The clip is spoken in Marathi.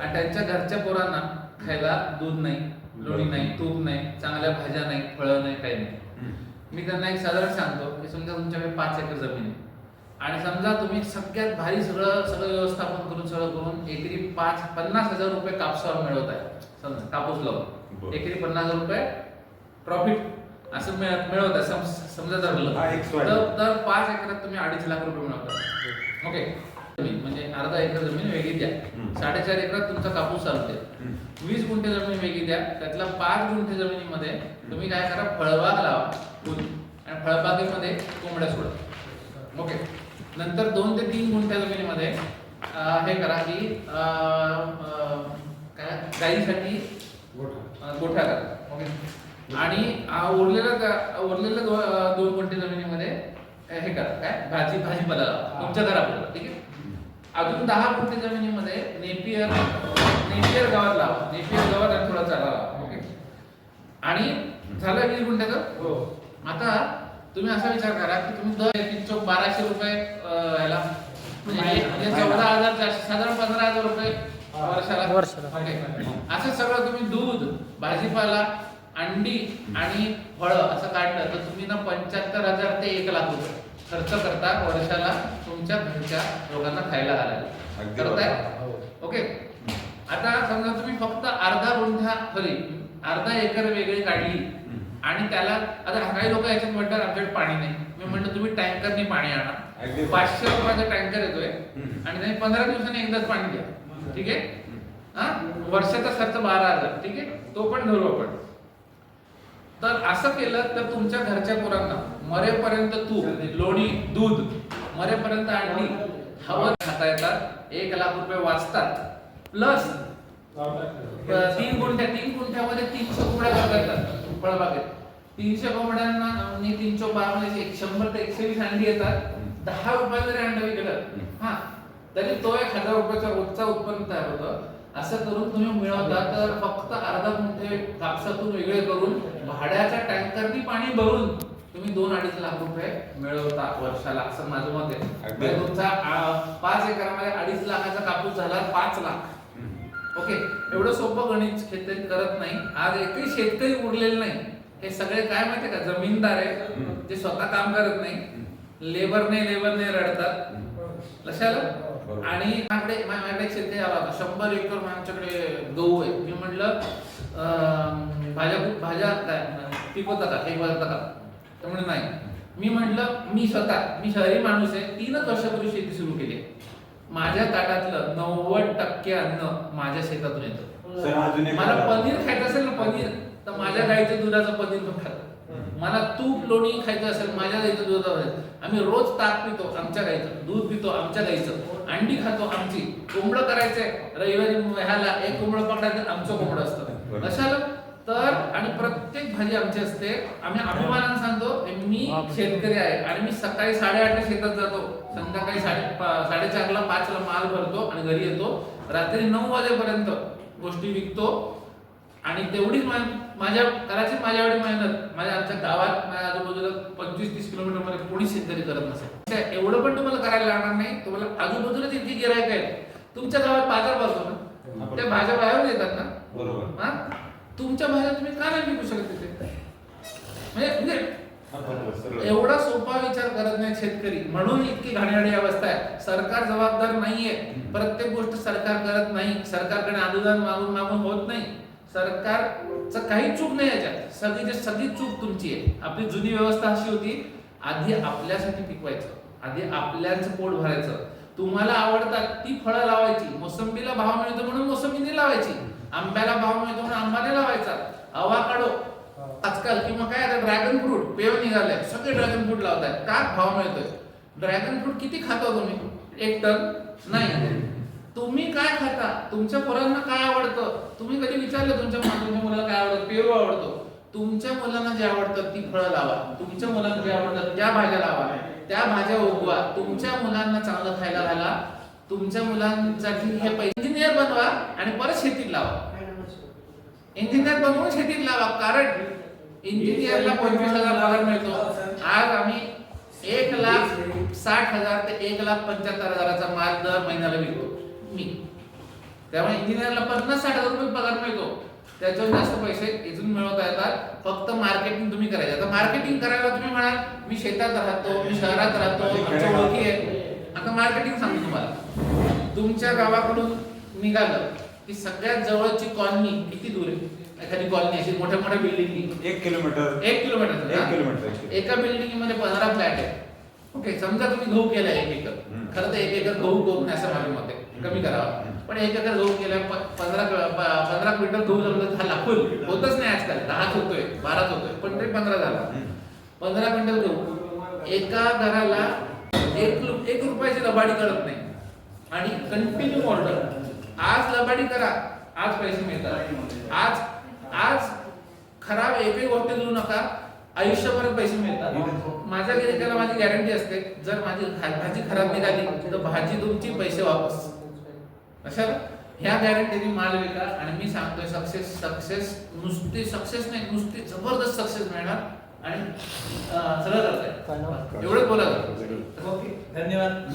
आणि त्यांच्या घरच्या पोरांना खायला दूध नाही लोणी नाही तूप नाही चांगल्या भाज्या नाही फळं नाही काही नाही. मी त्यांना एक साधारण सांगतो की समजा तुमच्याकडे पाच एकर जमीन आहे. आणि समजा तुम्ही सगळ्यात भारी सगळं सगळं व्यवस्थापन करून सगळं करून एकरी पाच पन्नास हजार रुपये कापसावर मिळवत आहे. समजा कापूस. लावून. एकरी पन्नास हजार रुपये प्रॉफिट असं मिळ- मिळवत आहे. सम- समजा हा, स्वाय. तर पाच एकरात तुम्ही अडीच लाख रुपये मिळवता. ओके म्हणजे अर्धा एकर जमीन वेगळी द्या. साडेचार एकरात तुमचा कापूस चालते वीस गुंठे जमीन वेगळी द्या. त्यातल्या पाच गुंठे जमिनीमध्ये तुम्ही काय करा फळबाग लावा. आणि फळबागेमध्ये कोंबड्या सोडा. ओके. नंतर दोन ते तीन गुंठ्या जमिनीमध्ये हे करा की काय? गाईसाठी गोठा. करा. ओके. आणि उरलेलं उरलेलं दोन गुंठे जमिनीमध्ये हे करा. काय? भाजी भाजीपाला लावा. तुमच्या घरापुरतं. ठीक आहे? अजून दहा गुंठे जमिनीमध्ये नेपियर नेपियर गावात लावा. नेपियर गावात आणि थोडा चारा लावा. ओके आणि झालं वीस गुंठ्याचं? आता तुम्ही असा विचार करा की तुम्ही दर तीन चौक बाराशे रुपये अं, ह्याला म्हणजे म्हणजे चौदा हजार चारशे साधारण पंधरा हजार रुपये वर्षाला. वर्षाला. ओके. असं सगळं तुम्ही दूध भाजीपाला अंडी आणि फळं असं काढलं तर तुम्ही ना पंच्याहत्तर हजार ते एक लाख रुपये. खर्च करता वर्षाला तुमच्या घरच्या लोकांना खायला घालायला. अगदी करताय? बरोबर. ओके. आता समजा तुम्ही फक्त अर्धा गुंठा सॉरी अर्धा एकर वेगळी काढली आणि त्याला आता काही लोक याच्यात म्हणतात आमच्याकडे पाणी नाही. मी म्हणलं तुम्ही टँकरने पाणी आणा. पाचशे रुपयाचा टँकर येतोय. आणि त्याने पंधरा दिवसांनी एकदाच पाणी द्या ठीक आहे? हा? वर्षाचा खर्च बारा हजार. ठीक आहे? तो पण धरू आपण. तर असं केलं तर तुमच्या घरच्या पोरांना मरेपर्यंत तूप लोणी दूध मरेपर्यंत अंडी हवं खाता येतात. एक लाख रुपये वाचतात. प्लस तीन गुंठ्या तीन गुंठ्यामध्ये तीनशे कोंबड्या करता येतात फळबागेत. तीनशे कोंबड्यांना आणि तीनशे बारा म्हणजे एक शंभर ते एकशे वीस अंडी येतात. दहा रुपये जरी अंड विकलं हा. तरी तो एक हजार रुपयाचा रोजचा उत्पन्न तयार होतं. असं करून तुम्ही मिळवता तर फक्त अर्धा गुंठे कापसातून वेगळे करून भाड्याच्या टँकरनी पाणी भरून तुम्ही दोन अडीच लाख रुपये मिळवता वर्षाला असं माझं मत आहे. म्हणजे तुमचा पाच एकरामध्ये अडीच लाखाचा कापूस झाला पाच लाख. ओके? एवढं सोपं गणित शेतकरी करत नाही. आज एकही शेतकरी उरलेले नाही. हे सगळे काय माहितीये का? जमीनदार आहे जे स्वतः काम करत नाही. लेबर नाही लेबर नाही रडतात. लक्षात. आणि माझ्याकडे माझ्याकडे शेतकरी आला होता. शंभर एकर आमच्याकडे गहू आहे. मी म्हटलं भाज्या भाज्या काय पिकवता का एक वाजता का म्हणे नाही. मी म्हटलं मी स्वतः मी शहरी माणूस आहे. तीनच वर्षापूर्वी शेती सुरू केली आहे. माझ्या ताटातलं नव्वद टक्के अन्न माझ्या शेतातून येतं. मला पनीर खायचं असेल ना पनीर. तर माझ्या गाईच्या दुधाचं पनीर पण खातो. मला तूप लोणी खायचं असेल माझ्या गाईचं दूध आम्ही रोज ताक पितो आमच्या गाईचं दूध पितो आमच्या गाईचं अंडी खातो आमची. कोंबडं करायचंय रविवारी ह्याला एक कोंबडं पकडायचं आमचं कोंबडं असतं. अशाला तर आणि प्रत्येक भाजी आमची असते. आम्ही अभिमानाने सांगतो मी शेतकरी आहे आणि मी सकाळी साडेआठला शेतात जातो. संध्याकाळी साडे साडेचारला पाचला माल भरतो आणि घरी येतो. रात्री नऊ वाजेपर्यंत गोष्टी विकतो आणि तेवढीच मा- माझ्या कदाचित माझ्या एवढी मेहनत माझ्या आमच्या गावात माझ्या आजूबाजूला पंचवीस तीस किलोमीटरमध्ये कोणी शेतकरी करत नसेल. एवढं पण तुम्हाला करायला लागणार नाही. तुम्हाला आजूबाजूला जितकी गिरायक आहेत तुमच्या गावात बाजार भरतो ना? त्या भाज्या बाहेरून येतात ना? बरोबर. हा? तुमच्या भाज्या तुम्ही का नाही विकू शकत तिथे? म्हणजे म्हणजे. एवढा सोपा विचार करत नाही शेतकरी. म्हणून इतकी घाणेरडी अवस्था आहे. सरकार जबाबदार नाहीये. प्रत्येक गोष्ट सरकार करत नाही. सरकारकडे अनुदान मागून मागून होत नाही. सरकारचं काही चूक नाही याच्यात. सगळी सगळी चूक तुमची आहे. आपली जुनी व्यवस्था अशी होती आधी आपल्यासाठी पिकवायचं आधी आपल्याचं पोट भरायचं. तुम्हाला आवडतात ती फळं लावायची. मोसंबीला भाव मिळतो म्हणून मोसंबीने लावायची. आंब्याला भाव मिळतो म्हणून आंबाने लावायचा. अवाकाडो आजकाल किंवा काय आता ड्रॅगन फ्रूट पेव निघाले सगळे ड्रॅगन फ्रूट लावतात का भाव मिळतोय? ड्रॅगन फ्रूट किती खाता तुम्ही? एक टन? नाही. तुम्ही काय खाता? तुमच्या पोरांना काय आवडतं? तुम्ही कधी विचारलं तुमच्या तुमच्या मुलाला काय आवडतं? पेरू आवडतो. तुमच्या मुलांना जे आवडतं ती फळं लावा. तुमच्या मुलांना जे आवडतं त्या भाज्या लावा. त्या भाज्या उगवा. तुमच्या मुलांना चांगलं खायला घाला. तुमच्या मुलांसाठी हे इंजिनियर बनवा आणि परत शेतीत लावा. इंजिनियर बनवून शेतीत लावा. कारण इंजिनियरला पंचवीस हजार पगार मिळतो. आज आम्ही एक लाख साठ हजार ते एक लाख पंच्याहत्तर हजाराचा माल दर महिन्याला विकतो. मी. त्यामुळे इंजिनियरला पन्नास साठ हजार रुपये पगार मिळतो. त्याच्यावर जास्त पैसे इथून मिळवता येतात. फक्त मार्केटिंग तुम्ही करायचं. आता मार्केटिंग करायला तुम्ही म्हणाल मी शेतात राहतो मी शहरात राहतो आमच्या ओळखी आहे. आता मार्केटिंग सांगतो तुम्हाला. तुमच्या गावाकडून निघालं की सगळ्यात जवळची कॉलनी किती दूर आहे? एखादी कॉलनी अशी मोठ्या मोठ्या बिल्डिंग एक किलोमीटर एक किलोमीटर. एक किलोमीटर, एक किलोमीटर. एका बिल्डिंगमध्ये पंधरा फ्लॅट आहे ओके समजा तुम्ही गहू केला एक एकर. खरं तर एक एकर गहू करून असं माझं मत आहे कमी करावा. पण एक एकर गहू केला पंधरा पंधरा क्विंटल गहू जमलं लाख होईल होतच नाही आजकाल. दहाच होतोय बाराच होतोय पण तरी पंधरा झाला. पंधरा क्विंटल गहू एका घराला एक एक रुपयाची लबाडी करत नाही. आणि कंटिन्यू ऑर्डर आज लबाडी करा आज पैसे मिळतात. आज आज खराब एकही गोष्ट देऊ नका. आयुष्यभर पैसे मिळतात. माझ्या गिरायकाला माझी गॅरंटी असते. जर माझी भाजी खराब निघाली तर भाजी तुमची पैसे वापस. कशाला ह्या गॅरंटीने माल विका आणि मी सांगतोय सक्सेस सक्सेस नुसती सक्सेस नाही नुसती जबरदस्त सक्सेस मिळणार आणि अं, सगळं करताय एवढंच बोला ओके धन्यवाद.